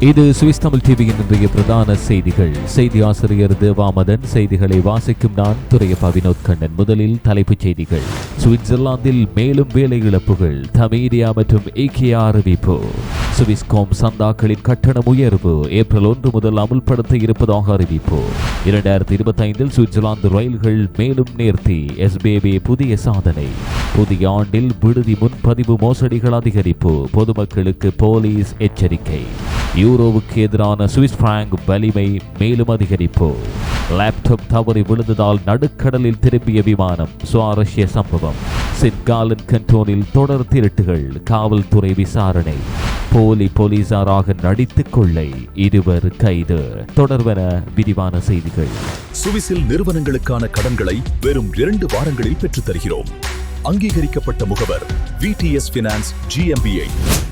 இது சுவிஸ் தமிழ் டிவியின் இன்றைய பிரதான செய்திகள். செய்தி ஆசிரியர் தேவாமதன் செய்திகளை வாசிக்கும் நான் துறையப்பா வினோத் கண்ணன். முதலில் தலைப்புச் செய்திகள். சுவிட்சர்லாந்தில் மேலும் வேலை இழப்புகள். தமீடியா மற்றும் ஏகே அறிவிப்பு சுவிஸ்காம் சந்தாக்களின் கட்டணம் உயர்வு ஏப்ரல் ஒன்று முதல் அமுல்படுத்த இருப்பதாக அறிவிப்பு. இரண்டாயிரத்தி இருபத்தைந்தில் சுவிட்சர்லாந்து ரயில்கள் மேலும் நேர்த்தி எஸ்பிபி புதிய சாதனை. புதிய ஆண்டில் விடுதி முன்பதிவு மோசடிகள் அதிகரிப்பு பொதுமக்களுக்கு போலீஸ் எச்சரிக்கை. யூரோவுக்கு எதிரான சுவிஸ் பிராங்க் வலிமை மேலும் அதிகரிப்பு. லேப்டாப் தவறி விழுந்ததால் நடுக்கடலில் திரும்பிய விமானம் சுவாரஸ்ய சம்பவம். சிட்காலன் கண்டோனில் தொடர் திருட்டுகள் காவல்துறை விசாரணை. போலி போலீசாராக நடித்துக் கொள்ளை இருவர் கைது. தொடர்வன விரிவான செய்திகள். சுவிஸில் நிறுவனங்களுக்கான கடன்களை வெறும் இரண்டு வாரங்களில் பெற்றுத் தருகிறோம். அங்கீகரிக்கப்பட்ட முகவர் விடிஎஸ் பினான்ஸ் ஜிஎம்பிஐ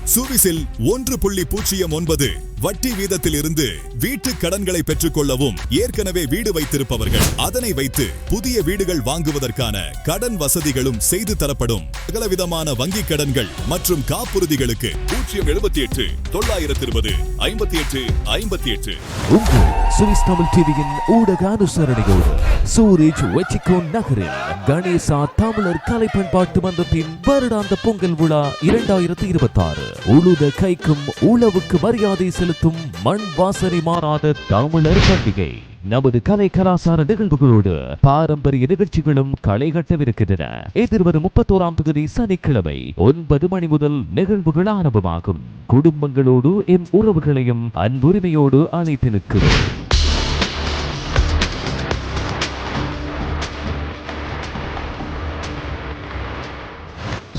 சுவிஸில் ஒன்று புள்ளி பூஜ்ஜியம் ஒன்பது வட்டி வீதத்தில் இருந்து வீட்டு கடன்களை பெற்றுக்கொள்ளவும் ஏற்கனவே வீடு வைத்திருப்பவர்கள். அதனை வைத்து புதிய வீடுகள் வாங்குவதற்கான கடன் வசதிகளும் செய்து தரப்படும். சகலவிதமான வங்கி கடன்கள் மற்றும் காப்புறுதிகளுக்கு பூஜ்ஜியம் எழுபத்தி எட்டு தொள்ளாயிரத்தி இருபது ஐம்பத்தி எட்டு ஐம்பத்தி எட்டு. உங்கள் சுவிஸ் தமிழ் டிவியின் ஊடக அனுசரணையோடு சூரிஜ் வெச்சிகோன் நகரில் கணேசா தமிழர் கலை பண்பாட்டு மன்றத்தின் வருடாந்த பொங்கல் விழா இரண்டாயிரத்தி இருபத்தி ஆறு உழுத கைக்கும் உழவுக்கு மரியாதை செலுத்த செலுத்தும் மண் வாசனை மாறாத தமிழர் பண்டிகை. நமது கலை கலாசார நிகழ்வுகளோடு பாரம்பரிய நிகழ்ச்சிகளும் களை கட்டவிருக்கின்றன எதிர்வரும் முப்பத்தோராம் தேதி சனிக்கிழமை ஒன்பது மணி முதல் நிகழ்வுகள் ஆரம்பமாகும். குடும்பங்களோடு எம் உறவுகளையும் அன்புரிமையோடு அழைத்து நிற்கிறோம்.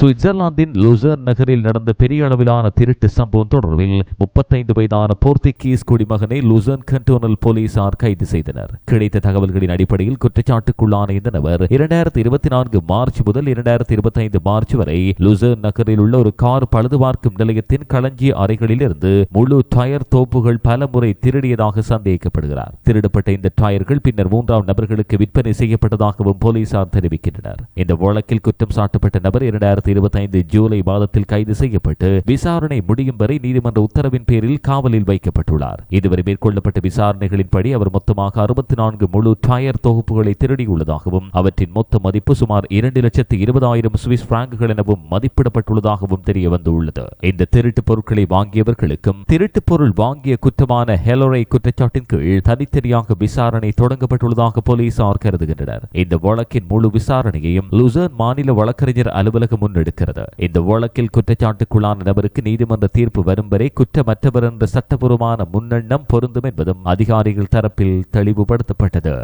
சுவிட்சர்லாந்தின் லுசர் நகரில் நடந்த பெரிய அளவிலான திருட்டு சம்பவம் தொடர்பில் முப்பத்தைந்து வயதான போர்த்துகீஸ் குடிமகனை லுசர்ன் கண்டோனல் போலீசார் கைது செய்தனர். கிடைத்த தகவல்களின் அடிப்படையில் குற்றச்சாட்டுக்குள்ளான இந்த நபர் இரண்டாயிரத்தி இருபத்தி நான்கு மார்ச் முதல் இரண்டாயிரத்தி இருபத்தி ஐந்து மார்ச் வரை லுசர் நகரில் உள்ள ஒரு கார் பழுதுபார்க்கும் நிலையத்தின் களஞ்சிய அறைகளில் இருந்து முழு டயர் தோப்புகள் பல முறை திருடியதாக சந்தேகிக்கப்படுகிறார் திருடப்பட்ட இந்த டயர்கள் பின்னர் மூன்றாம் நபர்களுக்கு விற்பனை செய்யப்பட்டதாகவும் போலீசார் தெரிவிக்கின்றனர். இந்த வழக்கில் குற்றம் சாட்டப்பட்ட நபர் இரண்டாயிரத்தி இருபத்தைந்து ஜூலை மாதத்தில் கைது செய்யப்பட்டு விசாரணை முடியும் வரை நீதிமன்ற உத்தரவின் பேரில் காவலில் வைக்கப்பட்டுள்ளார். இதுவரை மேற்கொள்ளப்பட்ட விசாரணைகளின்படி அவர் மொத்தமாக அறுபத்தி நான்கு முழு டயர் தொகுப்புகளை திருடியுள்ளதாகவும் அவற்றின் மொத்த மதிப்பு சுமார் இரண்டு லட்சத்து இருபதாயிரம் சுவிஸ் பிராங்குகள் எனவும் மதிப்பிடப்பட்டுள்ளதாகவும் தெரிய வந்துள்ளது இந்த திருட்டு பொருட்களை வாங்கியவர்களுக்கும் திருட்டு பொருள் வாங்கிய குற்றமான ஹெலோரை குற்றச்சாட்டின் கீழ் தனித்தனியாக விசாரணை தொடங்கப்பட்டுள்ளதாக போலீசார் கருதுகின்றனர். இந்த வழக்கின் முழு விசாரணையையும் லுசர்ன் மாநில வழக்கறிஞர் அலுவலகம் முன்னெடுக்கிறது இந்த வழக்கில் குற்றச்சாட்டுக்குள்ளான நபருக்கு நீதிமன்ற தீர்ப்பு வரும் வரை குற்றமற்றவர் என்ற சட்டபூர்வமான முன்னெண்ணம் பொருந்தும் என்பதும் அதிகாரிகள் தரப்பில் தெளிவுபடுத்தப்பட்டது.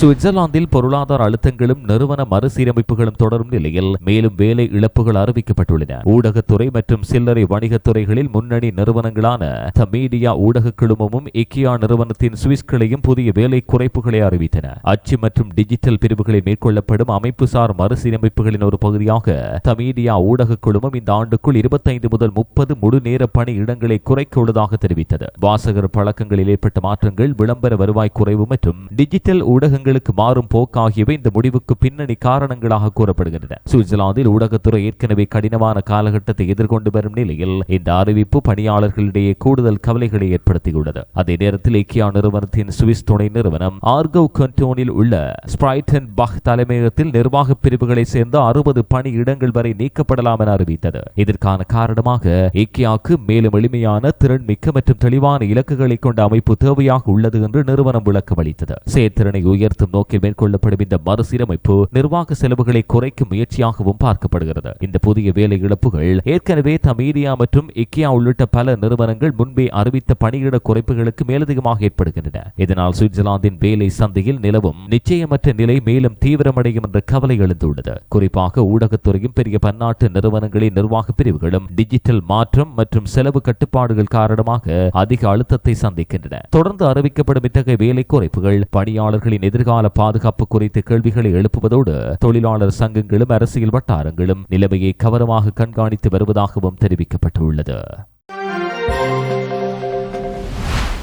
சுவிட்சர்லாந்தில் பொருளாதார அழுத்தங்களும் நிறுவன மறுசீரமைப்புகளும் தொடரும் நிலையில் மேலும் வேலை இழப்புகள் அறிவிக்கப்பட்டுள்ளன. ஊடகத்துறை மற்றும் சில்லறை வணிகத்துறைகளில் முன்னணி நிறுவனங்களான த மீடியா ஊடக குழுமமும் இக்கியா நிறுவனத்தின் சுவிஸ் கிளையும் புதிய வேலை குறைப்புகளை அறிவித்தன. அச்சு மற்றும் டிஜிட்டல் பிரிவுகளில் மேற்கொள்ளப்படும் அமைப்புசார் மறுசீரமைப்புகளின் ஒரு பகுதியாக த மீடியா ஊடக குழுமம் இந்த ஆண்டுக்குள் இருபத்தைந்து முதல் முப்பது முழு நேர பணி இடங்களை குறைக்க உள்ளதாக தெரிவித்தது. வாசகர் பழக்கங்களில் ஏற்பட்ட மாற்றங்கள் விளம்பர வருவாய் குறைவு மற்றும் டிஜிட்டல் ஊடகங்கள் ஊடகங்களுக்கு மாறும் போக்காகியவை இந்த முடிவுக்கு பின்னணி காரணங்களாக கூறப்படுகின்றன. சுவிட்சர்லாந்தில் ஊடகத்துறை ஏற்கனவே கடினமான காலகட்டத்தை எதிர்கொண்டு வரும் நிலையில் இந்த அறிவிப்பு பணியாளர்களிடையே கூடுதல் கவலைகளை ஏற்படுத்தியுள்ளது. அதே நேரத்தில் ஐக்கியா நிறுவனத்தின் சுவிஸ் துணை நிறுவனம் ஆர்கவ் கண்டோனில் உள்ள ஸ்பிரைட்டன் பக் தலைமையகத்தில் நிர்வாக பிரிவுகளை சேர்ந்த அறுபது பணி இடங்கள் வரை நீக்கப்படலாம் என அறிவித்தது. இதற்கான காரணமாக ஐக்கியாவுக்கு மேலும் எளிமையான திறன் மிக்க மற்றும் தெளிவான இலக்குகளை கொண்ட அமைப்பு தேவையாக உள்ளது என்று நிறுவனம் விளக்கம் அளித்தது செயற்திறனை உயர்த்த உயர்த்தும் நோக்கில் மேற்கொள்ளப்படும் இந்த மறுசீரமைப்பு நிர்வாக செலவுகளை குறைக்கும் முயற்சியாகவும் பார்க்கப்படுகிறது. இந்த புதிய வேலை இழப்புகள் ஏற்கனவே தமீரியா மற்றும் இக்கியா உள்ளிட்ட பல நிறுவனங்கள் முன்பே அறிவித்த பணியிட குறைப்புகளுக்கு மேலதிகமாக ஏற்படுகின்றன. இதனால் சுவிட்சர்லாந்தின் வேலை சந்தையில் நிலவும் நிச்சயமற்ற நிலை மேலும் தீவிரமடையும் என்ற கவலை எழுந்துள்ளது. குறிப்பாக ஊடகத்துறையும் பெரிய பன்னாட்டு நிறுவனங்களின் நிர்வாக பிரிவுகளும் டிஜிட்டல் மாற்றம் மற்றும் செலவு கட்டுப்பாடுகள் காரணமாக அதிக அழுத்தத்தை சந்திக்கின்றன. தொடர்ந்து அறிவிக்கப்படும் இத்தகைய வேலை குறைப்புகள் பணியாளர்களின் எதிர்கால பாதுகாப்பு குறித்து கேள்விகளை எழுப்புவதோடு தொழிலாளர் சங்கங்களும் அரசியல் வட்டாரங்களும் நிலைமையை கவனமாக கண்காணித்து வருவதாகவும் தெரிவிக்கப்பட்டுள்ளது.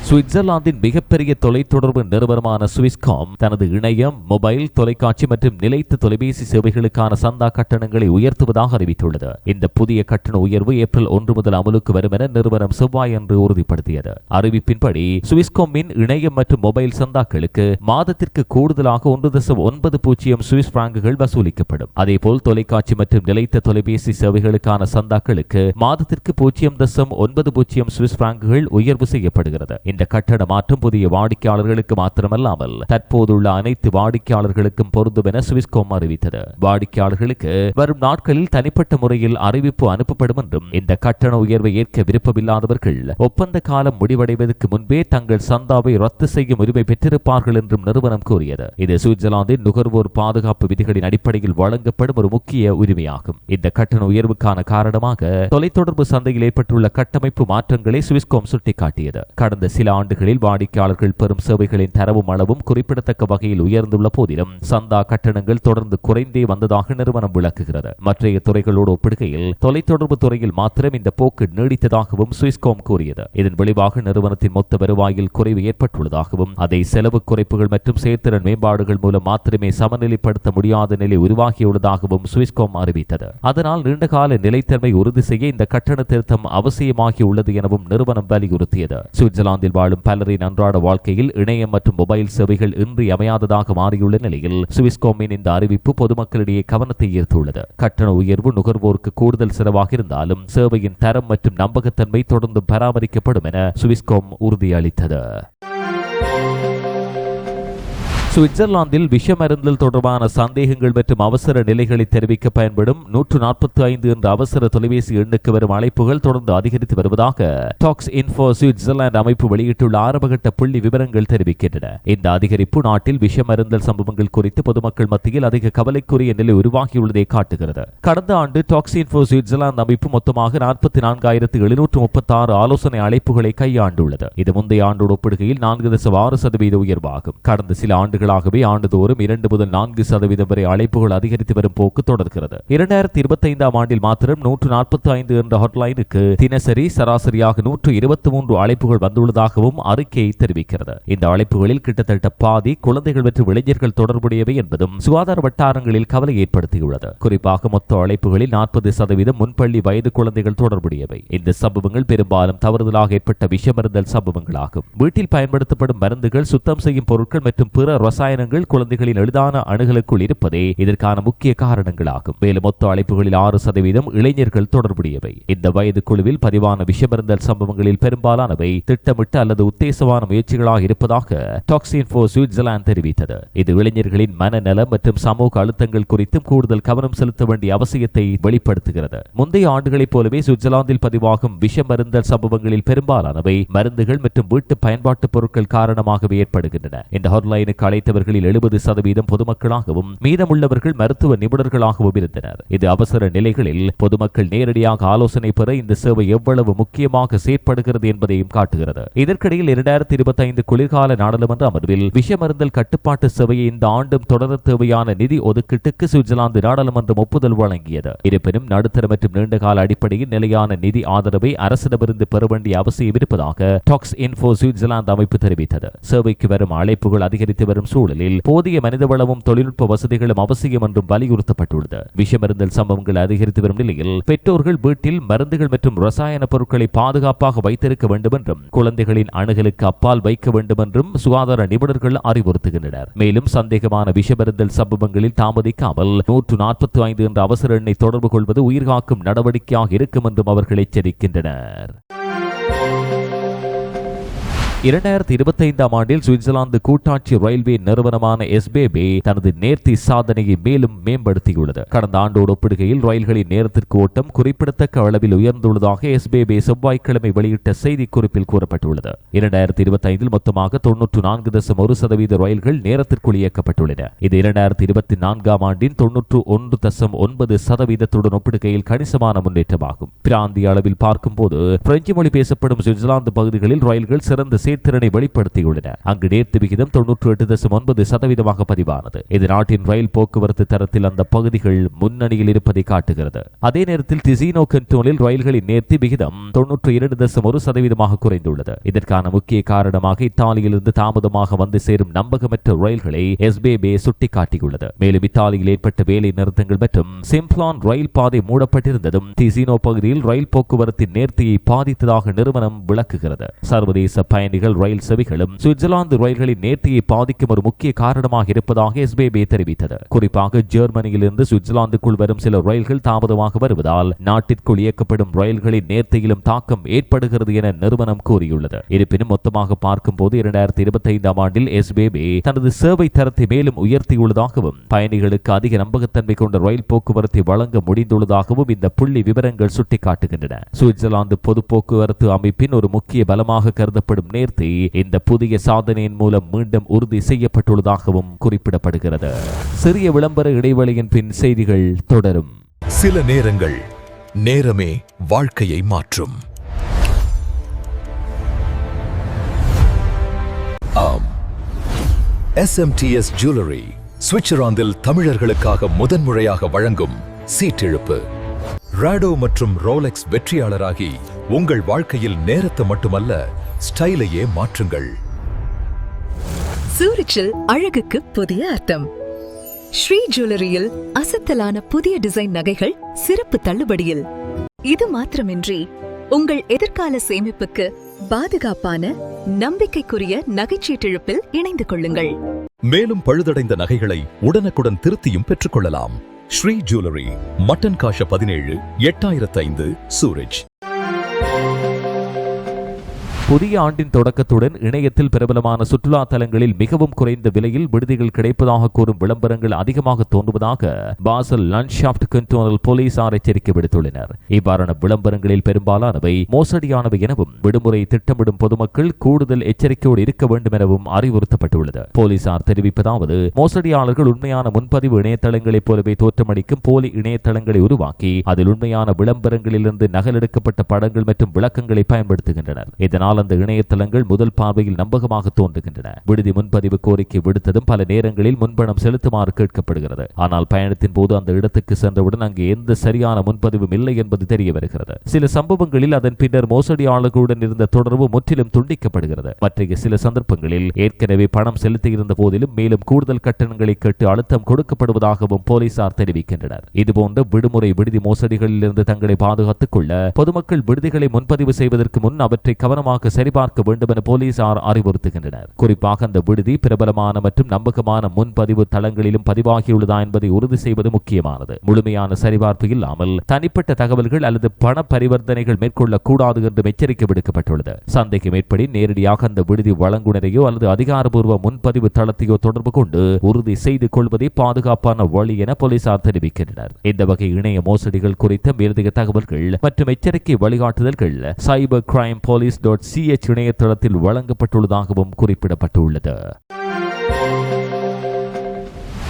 சுவிட்சர்லாந்தின் மிகப்பெரிய தொலைத்தொடர்பு நிறுவனமான சுவிஸ்காம் தனது இணையம் மொபைல் தொலைக்காட்சி மற்றும் நிலைத்த தொலைபேசி சேவைகளுக்கான சந்தா கட்டணங்களை உயர்த்துவதாக அறிவித்துள்ளது. இந்த புதிய கட்டண உயர்வு ஏப்ரல் ஒன்று முதல் அமலுக்கு வரும் என நிறுவனம் செவ்வாய் என்று உறுதிப்படுத்தியது. அறிவிப்பின்படி சுவிஸ்காமின் இணையம் மற்றும் மொபைல் சந்தாக்களுக்கு மாதத்திற்கு கூடுதலாக ஒன்று தசம் ஒன்பது பூஜ்ஜியம் சுவிஸ் பிராங்குகள் வசூலிக்கப்படும். அதேபோல் தொலைக்காட்சி மற்றும் நிலைத்த தொலைபேசி சேவைகளுக்கான சந்தாக்களுக்கு மாதத்திற்கு பூஜ்ஜியம் தசம் ஒன்பது பூஜ்ஜியம் சுவிஸ் பிராங்குகள் உயர்வு செய்யப்படுகிறது. இந்த கட்டண மாற்றம் புதிய வாடிக்கையாளர்களுக்கு மாத்திரமல்லாமல் தற்போதுள்ள அனைத்து வாடிக்கையாளர்களுக்கும் பொருந்தும் என சுவிஸ்கோம் அறிவித்தது. வாடிக்கையாளர்களுக்கு வரும் நாட்களில் தனிப்பட்ட முறையில் அறிவிப்பு அனுப்பப்படும் என்றும் இந்த கட்டண உயர்வை ஏற்க விருப்பமில்லாதவர்கள் ஒப்பந்த காலம் முடிவடைவதற்கு முன்பே தங்கள் சந்தாவை ரத்து செய்யும் உரிமை பெற்றிருப்பார்கள் என்றும் நிறுவனம் கூறியது. இது சுவிட்சர்லாந்தின் நுகர்வோர் பாதுகாப்பு விதிகளின் அடிப்படையில் வழங்கப்படும் ஒரு முக்கிய உரிமையாகும். இந்த கட்டண உயர்வுக்கான காரணமாக தொலைத்தொடர்பு சந்தையில் ஏற்பட்டுள்ள கட்டமைப்பு மாற்றங்களை சுவிஸ்கோம் சுட்டிக்காட்டியது. கடந்த சில ஆண்டுகளில் வாடிக்கையாளர்கள் பெறும் சேவைகளின் தரவும் அளவும் குறிப்பிடத்தக்க வகையில் உயர்ந்துள்ள போதிலும் சந்தா கட்டணங்கள் தொடர்ந்து குறைந்தே வந்ததாக நிறுவனம் விளக்குகிறது. மற்றைய துறைகளோடு ஒப்பிடுகையில் தொலைத்தொடர்பு துறையில் மாத்திரம் இந்த போக்கு நீடித்ததாகவும் சுவிஸ்கோம் கூறியது. இதன் விளைவாக நிறுவனத்தின் மொத்த வருவாயில் குறைவு ஏற்பட்டுள்ளதாகவும் அதை செலவு குறைப்புகள் மற்றும் செயற்திறன் மேம்பாடுகள் மூலம் மாத்திரமே சமநிலைப்படுத்த முடியாத நிலை உருவாகியுள்ளதாகவும் சுவிஸ்கோம் அறிவித்தது. அதனால் நீண்டகால நிலைத்தன்மை உறுதி செய்ய இந்த கட்டண திருத்தம் அவசியமாகியுள்ளது எனவும் நிறுவனம் வலியுறுத்தியது. சுவிட்சர்லாந்தில் வாழும் பலரின் அன்றாட வாழ்க்கையில் இணையம் மற்றும் மொபைல் சேவைகள் இன்றியமையாததாக மாறியுள்ள நிலையில் சுவிஸ்கோமின் இந்த அறிவிப்பு பொதுமக்களிடையே கவனத்தை ஈர்த்துள்ளது. கட்டண உயர்வு நுகர்வோருக்கு கூடுதல் செலவாக இருந்தாலும் சேவையின் தரம் மற்றும் நம்பகத்தன்மை தொடர்ந்து பராமரிக்கப்படும் என சுவிஸ்கோம் உறுதியளித்தது. சுவிட்சர்லாந்தில் விஷமருந்தல் தொடர்பான சந்தேகங்கள் மற்றும் அவசர நிலைகளை தெரிவிக்க பயன்படும் நூற்று நாற்பத்தி ஐந்து என்ற அவசர தொலைபேசி எண்ணுக்கு வரும் அழைப்புகள் தொடர்ந்து அதிகரித்து வருவதாக டாக்ஸ் இன்ஃபோ சுவிட்சர்லாந்து அமைப்பு வெளியிட்டுள்ள ஆரம்பகட்ட புள்ளி விவரங்கள் தெரிவிக்கின்றன. இந்த அதிகரிப்பு நாட்டில் விஷமருந்தல் சம்பவங்கள் குறித்து பொதுமக்கள் மத்தியில் அதிக கவலைக்குரிய நிலை உருவாகியுள்ளதை காட்டுகிறது. கடந்த ஆண்டு டாக்ஸ் இன்ஃபோ சுவிட்சர்லாந்து அமைப்பு மொத்தமாக நாற்பத்தி நான்காயிரத்து எழுநூற்று முப்பத்தி ஆறு ஆலோசனை அழைப்புகளை கையாண்டுள்ளது. இது முந்தைய ஆண்டோடு ஒப்பிடுகையில் நான்கு தசம் ஆறு சதவீத உயர்வாகும். கடந்த சில ஆண்டுகள் ஆண்டுகளாகவே ஆண்டுதோறும் இரண்டு முதல் நான்கு சதவீதம் வரை அழைப்புகள் அதிகரித்து வரும் போக்கு தொடர்கிறது. இரண்டாயிரத்தி இருபத்தி ஐந்தாம் ஆண்டில் மாத்திரம் நூற்று நாற்பத்தி ஐந்து என்ற ஹாட்லைனுக்கு தினசரி சராசரியாக நூற்று இருபத்தி மூன்று அழைப்புகள் வந்துள்ளதாகவும் அறிக்கை தெரிவிக்கிறது. இந்த அழைப்புகளில் கிட்டத்தட்ட பாதி குழந்தைகள் மற்றும் இளைஞர்கள் தொடர்புடையவை என்பதும் சுகாதார வட்டாரங்களில் கவலை ஏற்படுத்தியுள்ளது. குறிப்பாக மொத்த அழைப்புகளில் நாற்பது சதவீதம் முன்பள்ளி வயது குழந்தைகள் தொடர்புடையவை. இந்த சம்பவங்கள் பெரும்பாலும் தவறுதலாக ஏற்பட்ட விஷமருந்தல் சம்பவங்களாகும். வீட்டில் பயன்படுத்தப்படும் மருந்துகள் சுத்தம் செய்யும் பொருட்கள் மற்றும் பிற ரசாயனங்கள் குழந்தைகளின் எளிதான அணுகலுக்குள் இருப்பதே இதற்கான முக்கிய காரணங்களாகும். மேலும் மொத்த அழைப்புகளில் ஆறு சதவீதம் இளைஞர்கள் தொடர்புடையவை. இந்த வயது குழுவில் பதிவான விஷமருந்தல் சம்பவங்களில் பெரும்பாலானவை திட்டமிட்ட அல்லது உத்தேசமான முயற்சிகளாக இருப்பதாக டாக்ஸின் ஃபோர் சுவிட்சர்லாந்து தெரிவித்தது. இது இளைஞர்களின் மனநலம் மற்றும் சமூக அழுத்தங்கள் குறித்தும் கூடுதல் கவனம் செலுத்த வேண்டிய அவசியத்தை வெளிப்படுத்துகிறது. முந்தைய ஆண்டுகளைப் போலவே சுவிட்சர்லாந்தில் பதிவாகும் விஷமருந்தல் சம்பவங்களில் பெரும்பாலானவை மருந்துகள் மற்றும் வீட்டு பயன்பாட்டு பொருட்கள் காரணமாகவே ஏற்படுகின்றன. இந்த ஹாட்லைனுக்கு அழைத்தவர்களில் எழுபது சதவீதம் பொதுமக்களாகவும் மீதமுள்ளவர்கள் மருத்துவ நிபுணர்களாகவும் இருந்தனர். இது அவசர நிலைகளில் பொதுமக்கள் நேரடியாக ஆலோசனை பெற இந்த சேவை எவ்வளவு முக்கியமாக செயற்படுகிறது என்பதையும் காட்டுகிறது. இதற்கிடையில் இரண்டாயிரத்தி இருபத்தி ஐந்து குளிர்கால நாடாளுமன்ற அமர்வில் விஷமருந்தல் கட்டுப்பாட்டு சேவையை இந்த ஆண்டும் தொடர தேவையான நிதி ஒதுக்கீட்டுக்கு சுவிட்சர்லாந்து நாடாளுமன்றம் ஒப்புதல் வழங்கியது. இருப்பினும் நடுத்தர மற்றும் நீண்டகால அடிப்படையில் நிலையான நிதி ஆதரவை அரசிடமிருந்து பெற வேண்டிய அவசியம் இருப்பதாக டாக்ஸ் இன்போ சுவிட்சர்லாந்து அமைப்பு தெரிவித்தது. சேவைக்கு வரும் அழைப்புகள் அதிகரித்து வரும் சூழலில் போதிய மனிதவளமும் தொழில்நுட்ப வசதிகளும் அவசியம் என்றும் வலியுறுத்தப்பட்டுள்ளது. விஷமருந்தல் சம்பவங்கள் அதிகரித்து வரும் நிலையில் பெற்றோர்கள் வீட்டில் மருந்துகள் மற்றும் ரசாயன பொருட்களை பாதுகாப்பாக வைத்திருக்க வேண்டும் என்றும் குழந்தைகளின் அணுகலுக்கு அப்பால் வைக்க வேண்டும் என்றும் சுகாதார நிபுணர்கள் அறிவுறுத்துகின்றனர். மேலும் சந்தேகமான விஷமருந்தல் சம்பவங்களில் தாமதிக்காமல் நூற்று நாற்பத்தி ஐந்து என்ற அவசர எண்ணை தொடர்பு கொள்வது உயிர்காக்கும் நடவடிக்கையாக இருக்கும் என்றும் அவர்கள் எச்சரிக்கின்றனர். இரண்டாயிரத்தி இருபத்தைந்தாம் ஆண்டில் சுவிட்சர்லாந்து கூட்டாட்சி ரயில்வே நிறுவனமான எஸ்பேபே தனது நேர்த்தி சாதனையை மேலும் மேம்படுத்தியுள்ளது. கடந்த ஆண்டோடு ஒப்பிடுகையில் ரயில்களின் நேரத்திற்கு ஓட்டம் குறிப்பிடத்தக்க அளவில் உயர்ந்துள்ளதாக எஸ்பேபே செவ்வாய்க்கிழமை வெளியிட்ட செய்திக்குறிப்பில் கூறப்பட்டுள்ளது. இரண்டாயிரத்தி இருபத்தைந்தில் மொத்தமாக தொன்னூற்று நான்கு தசம் ஒரு சதவீத ரயில்கள் நேரத்திற்குள் இயக்கப்பட்டுள்ளன. இது இரண்டாயிரத்தி இருபத்தி நான்காம் ஆண்டின் தொன்னூற்று ஒன்று தசம் ஒன்பது சதவீதத்துடன் ஒப்பிடுகையில் கணிசமான முன்னேற்றமாகும். பிராந்திய அளவில் பார்க்கும்போது பிரெஞ்சு மொழி பேசப்படும் சுவிட்சர்லாந்து பகுதிகளில் ரயில்கள் சிறந்த செயற்திறனை வெளிப்படுத்தியுள்ளன. அங்கு நேர்த்து விகிதம் தொன்னூற்று எட்டு தசம் ஒன்பது சதவீதமாக பதிவானது. இது நாட்டின் ரயில் போக்குவரத்து தரத்தில் அந்த பகுதிகள் முன்னணியில் இருப்பதை காட்டுகிறது. அதே நேரத்தில் திசினோ கண்டோனில் ரயில்களின் நேர்த்தி விகிதம் தொன்னூற்று இரண்டு தசம் ஒரு சதவீதமாக குறைந்துள்ளது. இதற்கான முக்கிய காரணமாக இத்தாலியிலிருந்து தாமதமாக வந்து சேரும் நம்பகமற்ற ரயில்களை எஸ்பேபே சுட்டிக்காட்டியுள்ளது. மேலும் இத்தாலியில் ஏற்பட்ட வேலை நிறுத்தங்கள் மற்றும் சிம்ப்ளான் ரயில் பாதை மூடப்பட்டிருந்ததும் திசினோ பகுதியில் ரயில் போக்குவரத்தின் நேர்த்தியை பாதித்ததாக நிறுவனம் விளக்குகிறது. சர்வதேச பயணிகள் ரயில் சேவைகளும் சுவிட்சர்லாந்து ரயில்களின் நேர்த்தியை பாதிக்கும் ஒரு முக்கிய காரணமாக இருப்பதாக எஸ்பிபி தெரிவித்தது. குறிப்பாக ஜெர்மனியிலிருந்து சுவிட்சர்லாந்துக்குள் வரும் சில ரயில்கள் தாமதமாக வருவதால் நாட்டிற்குள் இயக்கப்படும் ரயில்களின் நேர்த்தியிலும் தாக்கம் ஏற்படுகிறது என நிறுவனம் கூறியுள்ளது. இருப்பினும் மொத்தமாக பார்க்கும்போது இரண்டாயிரத்தி இருபத்தி ஐந்தாம் ஆண்டில் எஸ்பிபி தனது சேவை தரத்தை மேலும் உயர்த்தியுள்ளதாகவும் பயணிகளுக்கு அதிக நம்பகத்தன்மை கொண்ட ரயில் போக்குவரத்தை வழங்க முடிந்துள்ளதாகவும் இந்த புள்ளி விவரங்கள் சுட்டிக்காட்டுகின்றன. சுவிட்சர்லாந்து பொது போக்குவரத்து அமைப்பின் ஒரு முக்கிய பலமாக கருதப்படும் நேர்த்தி இந்த புதிய சாதனையின் மூலம் மீண்டும் உறுதி செய்யப்பட்டுள்ளதாகவும் குறிப்பிடப்படுகிறது. சிறிய விளம்பர இடைவெளியின் பின் செய்திகள் தொடரும். சில நேரங்கள் நேரமே வாழ்க்கையை மாற்றும். ஆம். எஸ்எம்டிஎஸ் ஜுவல்லரி சுவிட்சர்லாந்தில் தமிழர்களுக்காக முதன்முறையாக வழங்கும் சீட்டிழுப்பு. ராடோ மற்றும் ரோலெக்ஸ் வெற்றியாளராகி உங்கள் வாழ்க்கையில் நேரத்தை மட்டுமல்ல ஸ்டைலையே மாற்றுங்கள். சூரிச்சில் அழகுக்கு புதிய அர்த்தம். ஸ்ரீ ஜுவல்லரியில் அசத்தலான புதிய டிசைன் நகைகள் சிறப்பு தள்ளுபடியில். இது மாத்திரமின்றி உங்கள் எதிர்கால சேமிப்புக்கு பாதுகாப்பான நம்பிக்கைக்குரிய நகைச்சீட்டிழப்பில் இணைந்து கொள்ளுங்கள். மேலும் பழுதடைந்த நகைகளை உடனுக்குடன் திருத்தியும் பெற்றுக்கொள்ளலாம். ஸ்ரீ ஜுவல்லரி மட்டன் காஷ பதினேழு எட்டாயிரத்து ஐந்து சூரஜ் புதிய ஆண்டின் தொடக்கத்துடன் இணையத்தில் பிரபலமான சுற்றுலா தலங்களில் மிகவும் குறைந்த விலையில் விடுதிகள் கிடைப்பதாக கூறும் விளம்பரங்கள் அதிகமாக தோன்றுவதாக பாசல் லன்ஷாப்ட் கண்டோனல் போலீசார் எச்சரிக்கை விடுத்துள்ளனர். இவ்வாறான விளம்பரங்களில் பெரும்பாலானவை மோசடியானவை எனவும் விடுமுறை திட்டமிடும் பொதுமக்கள் கூடுதல் எச்சரிக்கையோடு இருக்க வேண்டும் எனவும் அறிவுறுத்தப்பட்டுள்ளது. போலீசார் தெரிவிப்பதாவது மோசடியாளர்கள் உண்மையான முன்பதிவு இணையதளங்களைப் போலவே தோற்றமளிக்கும் போலி இணையதளங்களை உருவாக்கி அதில் உண்மையான விளம்பரங்களிலிருந்து நகலெடுக்கப்பட்ட படங்கள் மற்றும் விளக்கங்களை பயன்படுத்துகின்றனர். இதனால் அந்த இணையதளங்கள் முதல் பார்வையில் நம்பகமாக தோன்றுகின்றன. விடுதி முன்பதிவு கோரிக்கை விடுத்ததும் பல நேரங்களில் முன்பணம் செலுத்துமாறு கேட்கப்படுகிறது. ஆனால் பயணத்தின் போது அந்த இடத்துக்கு சென்றவுடன் அங்கு எந்த சரியான முன்பதிவும் இல்லை என்பது தெரிய வருகிறது. சில சம்பவங்களில் அதன் பின்னர் மோசடியாளர்களுடன் இருந்த தொடர்பு முற்றிலும் துண்டிக்கப்படுகிறது. மற்ற சில சந்தர்ப்பங்களில் ஏற்கனவே பணம் செலுத்தியிருந்த போதிலும் மேலும் கூடுதல் கட்டணங்களை கேட்டு அழுத்தம் கொடுக்கப்படுவதாகவும் போலீசார் தெரிவிக்கின்றனர். இதுபோன்ற விடுமுறை விடுதி மோசடிகளில் இருந்து தங்களை பாதுகாத்துக் கொள்ள பொதுமக்கள் விடுதிகளை முன்பதிவு செய்வதற்கு முன் அவற்றை கவனமாக சரிபார்க்க வேண்டும் என போலீசார் அறிவுறுத்துகின்றனர். குறிப்பாக அந்த விடுதி பிரபலமான மற்றும் நம்பகமான முன்பதிவு தளங்களிலும் பதிவாகியுள்ளதா என்பதை உறுதி செய்வது முக்கியமானது. முழுமையான சரிபார்ப்பு இல்லாமல் தனிப்பட்ட தகவல்கள் அல்லது பண பரிவர்த்தனைகள் மேற்கொள்ளக்கூடாது என்றும் எச்சரிக்கை விடுக்கப்பட்டுள்ளது. சந்தைக்கு மேற்படி நேரடியாக அந்த விடுதி வழங்குனரையோ அல்லது அதிகாரப்பூர்வ முன்பதிவு தளத்தையோ தொடர்பு கொண்டு உறுதி செய்து கொள்வதே பாதுகாப்பான வழி என போலீசார் தெரிவிக்கின்றனர். இந்த வகை இணைய மோசடிகள் குறித்த மேலதிக தகவல்கள் மற்றும் எச்சரிக்கை வழிகாட்டுதல்கள் cyber crime police dot CH இணையதளத்தில் வழங்கப்பட்டுள்ளதாகவும் குறிப்பிடப்பட்டுள்ளது.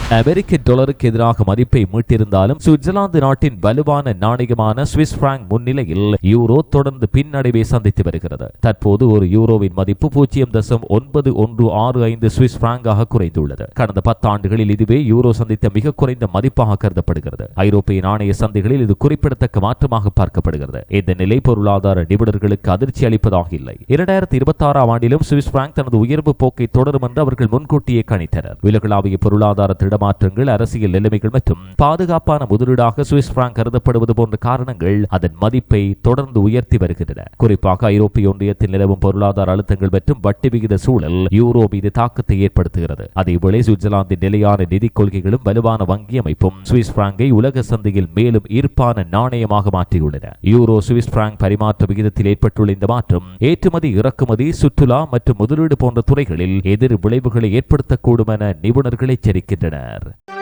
அமெரிக்க டாலருக்கு எதிராக மதிப்பை மீட்டிருந்தாலும் சுவிட்சர்லாந்து நாட்டின் வலுவான நாணயமான சுவிஸ் பிராங்க் முன்னிலையில் யூரோ தொடர்ந்து பின்னடைவை சந்தித்து வருகிறது. தற்போது ஒரு யூரோவின் மதிப்பு பூஜ்ஜியம் தசம் ஒன்பது ஒன்று ஆறு ஐந்து சுவிஸ் பிராங்காக குறைந்துள்ளது. கடந்த பத்தாண்டுகளில் இதுவே யூரோ சந்தித்த மிக குறைந்த மதிப்பாக கருதப்படுகிறது. ஐரோப்பிய நாணய சந்தைகளில் இது குறிப்பிடத்தக்க மாற்றமாக பார்க்கப்படுகிறது. இந்த நிலை பொருளாதார நிபுணர்களுக்கு அதிர்ச்சி அளிப்பதாக இல்லை. இரண்டாயிரத்தி இருபத்தி ஆறாம் ஆண்டிலும் சுவிஸ் பிராங்க் தனது உயர்வு போக்கை தொடரும் என்று அவர்கள் முன்கூட்டியே கணித்தனர். உலகளாவிய பொருளாதார திட இடமாற்றங்கள் அரசியல் நிலைமைகள் மற்றும் பாதுகாப்பான முதலீடாக சுவிஸ் பிராங்க் கருதப்படுவது போன்ற காரணங்கள் அதன் மதிப்பை தொடர்ந்து உயர்த்தி வருகின்றன. குறிப்பாக ஐரோப்பிய ஒன்றியத்தில் நிலவும் பொருளாதார அழுத்தங்கள் மற்றும் வட்டி விகித சூழல் யூரோ மீது தாக்கத்தை ஏற்படுத்துகிறது. அதேவேளை சுவிட்சர்லாந்தின் நிலையான நிதி கொள்கைகளும் வலுவான வங்கி அமைப்பும் சுவிஸ் பிராங்கை உலக சந்தையில் மேலும் ஈர்ப்பான நாணயமாக மாற்றியுள்ளன. யூரோ சுவிஸ் பிராங்க் பரிமாற்ற விகிதத்தில் ஏற்பட்டுள்ள இந்த மாற்றம் ஏற்றுமதி இறக்குமதி சுற்றுலா மற்றும் முதலீடு போன்ற துறைகளில் எதிர் விளைவுகளை ஏற்படுத்தக்கூடும் என நிபுணர்கள் எச்சரிக்கின்றனர். escuchar.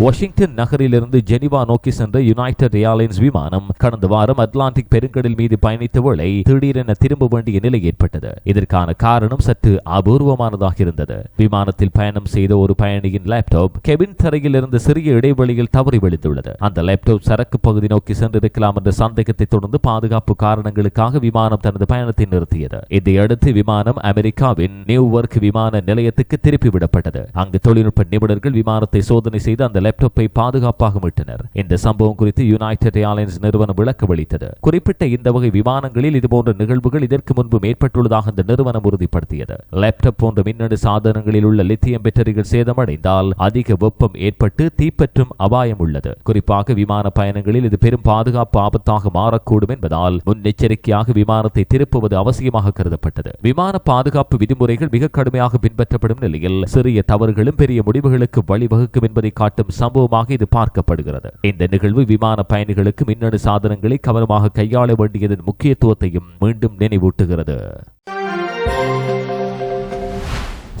வாஷிங்டன் நகரிலிருந்து ஜெனிவா நோக்கி சென்ற யுனைடெட் ஏர்லைன்ஸ் விமானம் கடந்த வாரம் அட்லாண்டிக் பெருங்கடல் மீது பயணித்த வேளை திடீரென திரும்ப வேண்டிய நிலை ஏற்பட்டது. இதற்கான காரணம் சற்று அபூர்வமானதாக இருந்தது. விமானத்தில் பயணம் செய்த ஒரு பயணியின் லேப்டாப் கெபின் தரையில் இருந்து சிறிய இடைவெளியில் தவறி விழுந்துள்ளது. அந்த லேப்டாப் சரக்கு பகுதி நோக்கி சென்றிருக்கலாம் என்ற சந்தேகத்தை தொடர்ந்து பாதுகாப்பு காரணங்களுக்காக விமானம் தனது பயணத்தை நிறுத்தியது. இதையடுத்து விமானம் அமெரிக்காவின் நியூவர்க் விமான நிலையத்துக்கு திருப்பி விடப்பட்டது. அங்கு தொழில்நுட்ப நிபுணர்கள் விமானத்தை சோதனை செய்து அந்த லேப்டாப்பை பாதுகாப்பாக மீட்டனர். இந்த சம்பவம் குறித்து யுனைடெட் ஏர்லைன்ஸ் நிறுவனம் விளக்கம் அளித்தது. குறிப்பிட்ட இந்த வகை விமானங்களில் இதுபோன்ற நிகழ்வுகள் இதற்கு முன்பு மேற்பட்டுள்ளதாக இந்த நிறுவனம் உறுதிப்படுத்தியது. லேப்டாப் போன்ற மின்னணு சாதனங்களில் உள்ள லித்தியம் பேட்டரிகள் சேதமடைந்தால் அதிக வெப்பம் ஏற்பட்டு தீப்பற்றும் அபாயம் உள்ளது. குறிப்பாக விமான பயணங்களில் இது பெரும் பாதுகாப்பு ஆபத்தாக மாறக்கூடும் என்பதால் முன்னெச்சரிக்கையாக விமானத்தை திருப்புவது அவசியமாக கருதப்பட்டது. விமான பாதுகாப்பு விதிமுறைகள் மிக கடுமையாக பின்பற்றப்படும் நிலையில் சிறிய தவறுகளும் பெரிய முடிவுகளுக்கு வழிவகுக்கும் என்பதை காட்டும் சம்பவமாக இது பார்க்கப்படுகிறது. இந்த நிகழ்வு விமான பயணிகளுக்கு மின்னணு சாதனங்களை கவனமாக கையாள வேண்டியதன் முக்கியத்துவத்தையும் மீண்டும் நினைவூட்டுகிறது.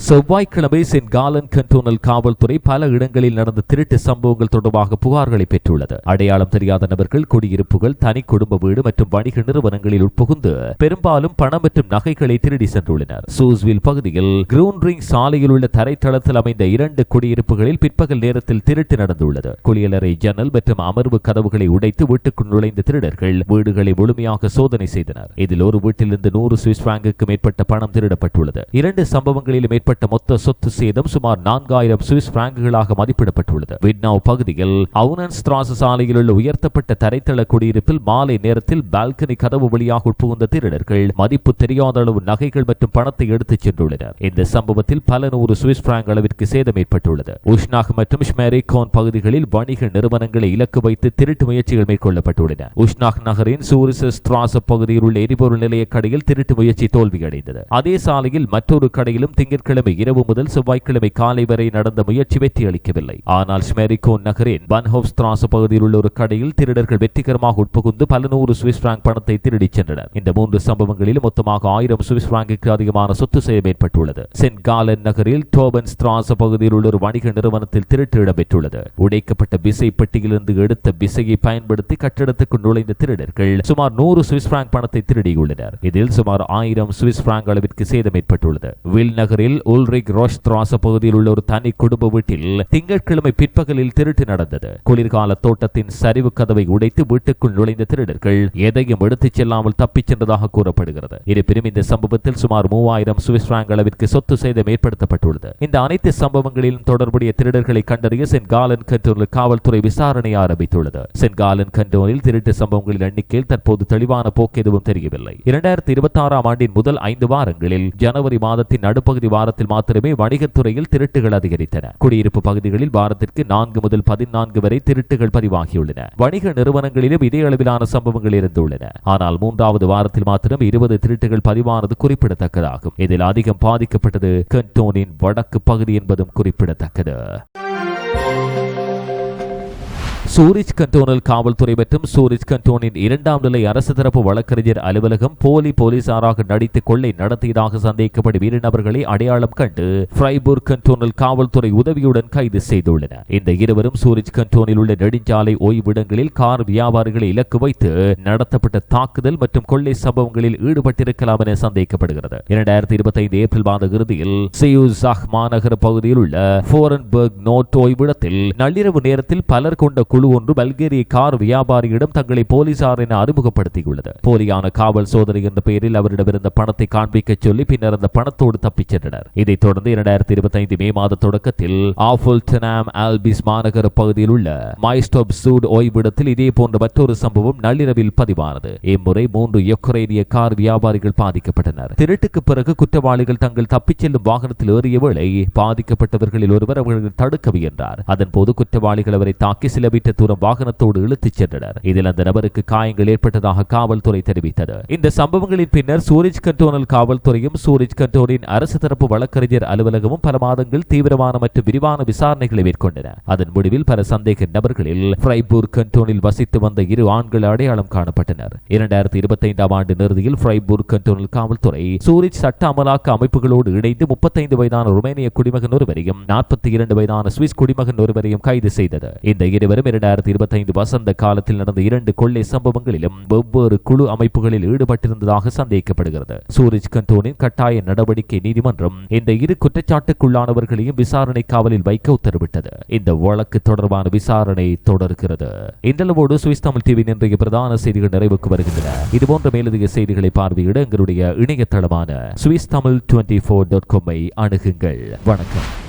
செவ்வாய்க்கிழமை சென்ட் காலன் கண்டோனல் காவல்துறை பல இடங்களில் நடந்த திருட்டு சம்பவங்கள் தொடர்பாக புகார்களை பெற்றுள்ளது. அடையாளம் தெரியாத நபர்கள் குடியிருப்புகள் தனி குடும்ப வீடு மற்றும் வணிக நிறுவனங்களில் உட்புகுந்து பெரும்பாலும் பணம் மற்றும் நகைகளை திருடி சென்றுள்ளனர். சூஸ்வில் பகுதியில் கிரூன் ரிங் சாலையில் உள்ள தரைத்தளத்தில் அமைந்த இரண்டு குடியிருப்புகளில் பிற்பகல் நேரத்தில் திருட்டு நடந்துள்ளது. குளியலறை ஜன்னல் மற்றும் அமர்வு கதவுகளை உடைத்து வீட்டுக்குள் நுழைந்த திருடர்கள் வீடுகளை முழுமையாக சோதனை செய்தனர். இதில் ஒரு வீட்டிலிருந்து நூறு சுவிஸ் பிராங்குக்கு மேற்பட்ட பணம் திருடப்பட்டுள்ளது. இரண்டு சம்பவங்களிலும் ஏற்பட்ட மொத்த சொத்து சேதம் சுமார் நான்காயிரம் சுவிஸ் பிராங்குகளாக மதிப்பிடப்பட்டுள்ளது. விட்னாவ் பகுதியில் அவுனன்ஸ் திராச சாலையில் உள்ள உயர்த்தப்பட்ட தரைத்தள குடியிருப்பில் மாலை நேரத்தில் பால்கனி கதவு வழியாக உட்புகுந்த திருடர்கள் மதிப்பு தெரியாத அளவு நகைகள் மற்றும் பணத்தை எடுத்துச் சென்றுள்ளனர். இந்த சம்பவத்தில் பல நூறு சுவிஸ் பிராங்க் அளவிற்கு சேதம் ஏற்பட்டுள்ளது. உஷ்னாக் மற்றும் ஷ்மேரிகோன் பகுதிகளில் வணிக நிறுவனங்களை இலக்கு வைத்து திருட்டு முயற்சிகள் மேற்கொள்ளப்பட்டுள்ளன. உஷ்னாக் நகரின் சூரிசஸ் திராச பகுதியில் உள்ள எரிபொருள் நிலைய கடையில் திருட்டு முயற்சி தோல்வியடைந்தது. அதே சாலையில் மற்றொரு கடையிலும் திங்கட்கிழமை இரவு முதல் செவ்வாய்க்கிழமை காலை வரை நடந்த முயற்சி வெற்றி அளிக்கவில்லை. ஆனால் ஸ்மெரிகோன் நகரின் பன்ஹோப் ஸ்திராச பகுதியில் உள்ள ஒரு கடையில் திருடர்கள் வெற்றிகரமாக உட்புகுந்து பல நூறு சுவிஸ் பிராங்க் பணத்தை திருடிச் சென்றனர். இந்த மூன்று சம்பவங்களில் மொத்தமாக ஆயிரம் சுவிஸ் பிராங்கிற்கு அதிகமான சொத்து செய்ய ஏற்பட்டுள்ளது. சென்ட் காலன் நகரில் டோபன் ஸ்திராச பகுதியில் உள்ள ஒரு வணிக நிறுவனத்தில் திருட்டு இடம்பெற்றுள்ளது உடைக்கப்பட்ட விசை பெட்டியிலிருந்து எடுத்த விசையை பயன்படுத்தி கட்டிடத்துக்கு நுழைந்த திருடர்கள் சுமார் நூறு சுவிஸ் பிராங்க் பணத்தை திருடியுள்ளனர். இதில் சுமார் ஆயிரம் சுவிஸ் பிராங்க் அளவிற்கு சேதம் ஏற்பட்டுள்ளது. வில் நகரில் உல்ரிக் ரோஷ் திராச பகுதியில் உள்ள ஒரு தனி குடும்ப வீட்டில் திங்கட்கிழமை பிற்பகலில் திருட்டு நடந்தது. குளிர்கால தோட்டத்தின் சரிவு கதவை உடைத்து வீட்டுக்குள் நுழைந்த திருடர்கள் எதையும் எடுத்துச் செல்லாமல் தப்பிச் சென்றதாக கூறப்படுகிறது. இருப்பினும் இந்த சம்பவத்தில் சுமார் மூவாயிரம் சுவிஸ் பிராங்க் அளவிற்கு சொத்து சேதம் ஏற்படுத்தப்பட்டுள்ளது. இந்த அனைத்து சம்பவங்களிலும் தொடர்புடைய திருடர்களை கண்டறிய சென்காலன் கண்டோனில் காவல்துறை விசாரணை ஆரம்பித்துள்ளது. சென்காலன் கண்டோனில் திருட்டு சம்பவங்களின் எண்ணிக்கையில் தற்போது தெளிவான போக்கு எதுவும் தெரியவில்லை. இரண்டாயிரத்தி இருபத்தி ஆறாம் ஆண்டின் முதல் ஐந்து வாரங்களில் ஜனவரி மாதத்தின் நடுப்பகுதி வாரத்தில் மாத்திரமே வணிகத்துறையில் திருட்டுகள் அதிகரித்தன. குடியிருப்பு பகுதிகளில் வாரத்திற்கு நான்கு முதல் பதினான்கு வரை திருட்டுகள் பதிவாகியுள்ளன. வணிக நிறுவனங்களிலும் இதே அளவிலான சம்பவங்கள் இருந்துள்ளன. ஆனால் மூன்றாவது வாரத்தில் மாத்திரம் இருபது திருட்டுகள் பதிவானது குறிப்பிடத்தக்கதாகும். இதில் அதிகம் பாதிக்கப்பட்டது கண்டோனின் வடக்கு பகுதி என்பதும் குறிப்பிடத்தக்கது. சூரிஜ் கண்டோனல் காவல்துறை மற்றும் சூரிஜ் கண்டோனின் இரண்டாம் நிலை அரசு தரப்பு வழக்கறிஞர் அலுவலகம் போலி போலீசாராக நடித்து கொள்ளை நடத்தியதாக சந்தேகிக்கப்படும் இரு நபர்களை அடையாளம் கண்டு ஃப்ரைபூர் கண்டோனல் காவல்துறை உதவியுடன் கைது செய்துள்ளனர். இந்த இருவரும் சூரிஜ் கண்டோனில் உள்ள நெடுஞ்சாலை ஓய்விடங்களில் கார் வியாபாரிகளை இலக்கு வைத்து நடத்தப்பட்ட தாக்குதல் மற்றும் கொள்ளை சம்பவங்களில் ஈடுபட்டிருக்கலாம் என சந்தேகப்படுகிறது. இரண்டாயிரத்தி இருபத்தி ஐந்து ஏப்ரல் மாத இறுதியில் சியூசாக் மாநகர பகுதியில் உள்ள ஃபோரன்பர்க் நோட் ஓய்விடத்தில் நள்ளிரவு நேரத்தில் பலர் கொண்ட குழு குழு ஒன்று பல்கேரிய கார் வியாபாரியிடம் தங்களை போலீசார் என அறிமுகப்படுத்தியுள்ளது. போலியான காவல் சோதனை என்ற பெயரில் அவரிடமிருந்த பணத்தை காண்பிக்க சொல்லி பின்னர் அந்த பணத்தோடு தப்பிச் சென்றனர். இதைத் தொடர்ந்து இரண்டாயிரத்தி இருபத்தி ஐந்து மே மாத தொடக்கத்தில் ஆஃபுல் ஆல்பிஸ் மாநகர பகுதியில் உள்ள மைஸ்டோப் சூட் ஓய்விடத்தில் இதே போன்ற மற்றொரு சம்பவம் நள்ளிரவில் பதிவானது. இம்முறை மூன்று யுக்ரைனிய கார் வியாபாரிகள் பாதிக்கப்பட்டனர். திருட்டுக்கு பிறகு குற்றவாளிகள் தங்கள் தப்பிச் செல்லும் வாகனத்தில் ஏறிய வேளை பாதிக்கப்பட்டவர்களில் ஒருவர் அவர்கள் தடுக்க முயன்றார். அதன்போது குற்றவாளிகள் அவரை தாக்கி சில மீட்டர் தூரம் வாகனத்தோடு இழுத்துச் சென்றனர். இதில் அந்த நபருக்கு காயங்கள் ஏற்பட்டதாக காவல்துறை தெரிவித்தது. இந்த சம்பவங்களின் பின்னர் சூரஜ் கண்டோனல் காவல்துறையும் சூரஜ் கண்டோனின் அரசு தரப்பு வழக்கறிஞர் அலுவலகமும் பல மாதங்கள் தீவிரமான மற்றும் விரிவான விசாரணைகளை மேற்கொண்டன. அதன் முடிவில் பல சந்தேக நபர்களில் ஃப்ரைபூர் கண்டோனில் வசித்து வந்த இரு ஆண்கள் அடையாளம் காணப்பட்டனர். இரண்டாயிரத்தி இருபத்தைந்தாம் ஆண்டு இறுதியில் ஃப்ரைபூர் கண்டோனல் காவல்துறை சூரிச் சட்ட அமலாக்க அமைப்புகளோடு இணைந்து முப்பத்தைந்து வயதான ருமேனிய குடிமகன் ஒருவரையும் நாற்பத்தி இரண்டு வயதான சுவிஸ் குடிமகன் ஒருவரையும் கைது செய்தது. இந்த இருவரும் இரண்டாயிரத்தி இருபத்தைந்து வசந்த காலத்தில் நடந்த இரண்டு கொள்ளை சம்பவங்களிலும் வெவ்வேறு குழு அமைப்புகளில் ஈடுபட்டிருந்ததாக சந்தேகிக்கப்படுகிறது சூரஜ் கண்டோனின் கட்டாய நடவடிக்கை நீதிமன்றம் இந்த இரு குற்றச்சாட்டுக்குள்ளானவர்களையும் விசாரணை காவலில் வைக்க உத்தரவிட்டது. இந்த வழக்கு தொடர்பான விசாரணை தொடர்கிறது. இந்தளவோடு சுவிஸ் தமிழ் டிவியின் இன்றைய பிரதான செய்திகள் நிறைவுக்கு வருகின்றன. இதுபோன்ற மேலதிக செய்திகளை பார்வையிட எங்களுடைய இணையதளமான Swiss Tamil twenty four dot காமை அணுகுங்கள். வணக்கம்.